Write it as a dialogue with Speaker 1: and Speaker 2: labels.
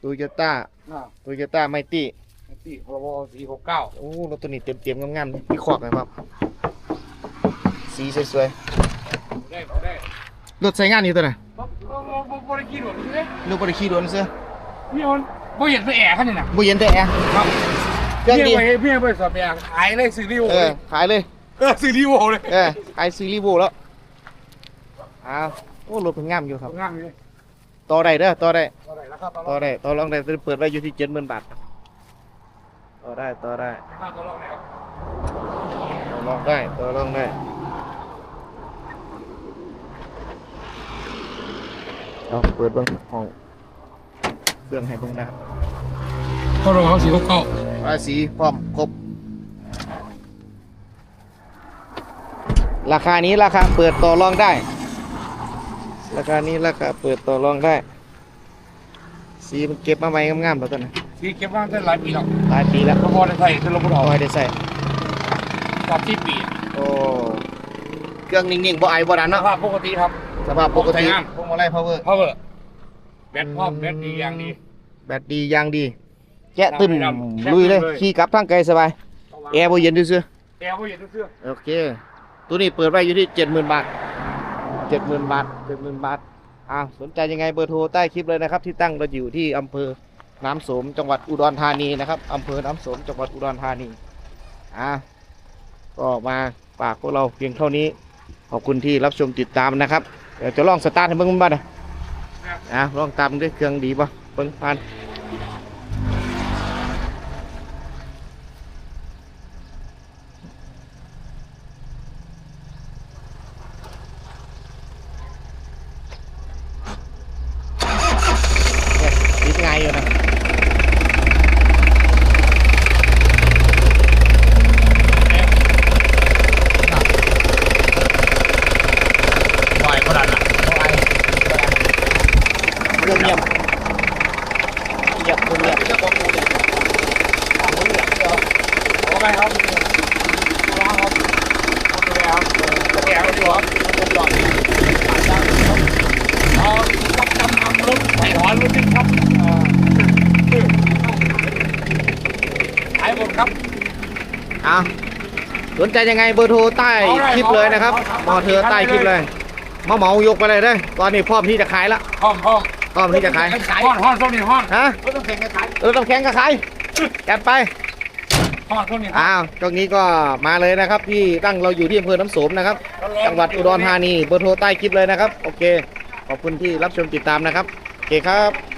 Speaker 1: โตโยต้า
Speaker 2: อ่า
Speaker 1: โตโยต้าไมตี้
Speaker 2: ที่พรบสี่หกเก้า
Speaker 1: โอ้รถตัวนี้เต็มๆงามๆเลยพี่ขอกนะครับสีสวย
Speaker 2: ได้ได้
Speaker 1: ๆรถใช้งานอยู่ตัวไหน
Speaker 2: บ่บ่บ่บ่ได้ขี่รถเลย
Speaker 1: รถบริขี่โดนเสื้อ
Speaker 2: พี่มันบ่เห็นไปแอบเขานี่น่ะ
Speaker 1: บุเย็นแต่แอร์
Speaker 2: ครับ
Speaker 1: เครื่องดี
Speaker 2: พี่ไปพี่ไปสอบแอบขายเลยซีรีส์โว
Speaker 1: เอ
Speaker 2: เล
Speaker 1: อยขายเลย
Speaker 2: เออซีรีส์โวเลย
Speaker 1: เออขายซีรีส์โบแล้วอ้าวโอ้รถเป็นงามอยู่ครับ
Speaker 2: ง่ายเลย
Speaker 1: ต่อได้เด้อต่อได้
Speaker 2: เท่า ไหร่แล้วครับ
Speaker 1: ต่อได้ต่อรองได้เปิดไว้อยู่ที่เจ็ดหมื่นบาทต่อได้ต่อได้
Speaker 2: ค่าตัวรองแล้ว
Speaker 1: ต่อรองได้ต่อรองได้เอาเปิดเบ้างห้องเครื่องให้เบิ่งนะครับ
Speaker 2: พรบสี่หกเก้า
Speaker 1: ภาษีพร้อมครบ ราคานี้ราคาเปิดต่อรองได้ ราคานี้ราคาเปิดต่อรองได้ สีมันเก็บมาใหม่งามๆแล้วตอนนี้
Speaker 2: ที่เก็บมาได้หลายปีแล้ว
Speaker 1: หลายปีแล้ว
Speaker 2: พรบได้ใส่คือรถบร
Speaker 1: เอา
Speaker 2: อ
Speaker 1: ไว้ได้ใส่
Speaker 2: ตอนที่ปี
Speaker 1: โอ้เครื่องนิ่งๆบ่ไอบ่ดัน
Speaker 2: ส
Speaker 1: เนาะ
Speaker 2: ภาพปกติครับ
Speaker 1: สภาพปกติ
Speaker 2: ใช้งาน
Speaker 1: พวงมาลัย power
Speaker 2: พาวเวอร์แบตพร้อมแบตดีอย่างดี
Speaker 1: แบตดีอย่างดี แกะตึ้ม
Speaker 2: ดำๆ
Speaker 1: ลุยเลย
Speaker 2: แกะตึ้มเลย
Speaker 1: ขี่กลับทางไกลสบาย แอร์บ่เย็นซื่อ
Speaker 2: แอร์บ่เห็นเสื้อ
Speaker 1: ๆโอเค ตัวนี้เปิดไว้อยู่ที่ 70,000 บาท 70,000 บาท 70,000 บาท อ่าสนใจยังไงเบอร์โทรใต้คลิปเลยนะครับ ที่ตั้งเราอยู่ที่อำเภอน้ำโสมจังหวัดอุดรธานีนะครับอำเภอน้ำโสมจังหวัดอุดรธานีอ่าก็มาฝากพวกเราเพียงเท่านี้ ขอบคุณที่รับชมติดตามนะครับเดี๋ยวจะลองสตาร์ทให้เบิ่งมันบ้างนะอ่าลองตามด้วยเครื่องดีป่ะเบิ่งผ่านเนี่ย ติดง่าย
Speaker 2: ครับ
Speaker 1: อะสนใจยังไงเบอร์โทรใต้คลิปเลยนะครับมอเธอใต้คลิปเลยมาเหมายกไปเลยเด้อตอนนี้พร้อมที่จะขายละ
Speaker 2: ห้องห้อง
Speaker 1: พร้อมที่จะขาย
Speaker 2: ห้องห้องส้มนี่ห้อง
Speaker 1: ฮะ
Speaker 2: รถต้องแข่งกันขาย
Speaker 1: เออต้องแข่งกับขายจัดไป
Speaker 2: ห้องส้มนี่
Speaker 1: อ้าวตรงนี้ก็มาเลยนะครับที่ตั้งเราอยู่ที่อำเภอน้ำโสมนะครับ จังหวัดอุดรธานีเบอร์โทรใต้คลิปเลยนะครับ โอเค ขอบคุณที่รับชมติดตามนะครับโอเคครับ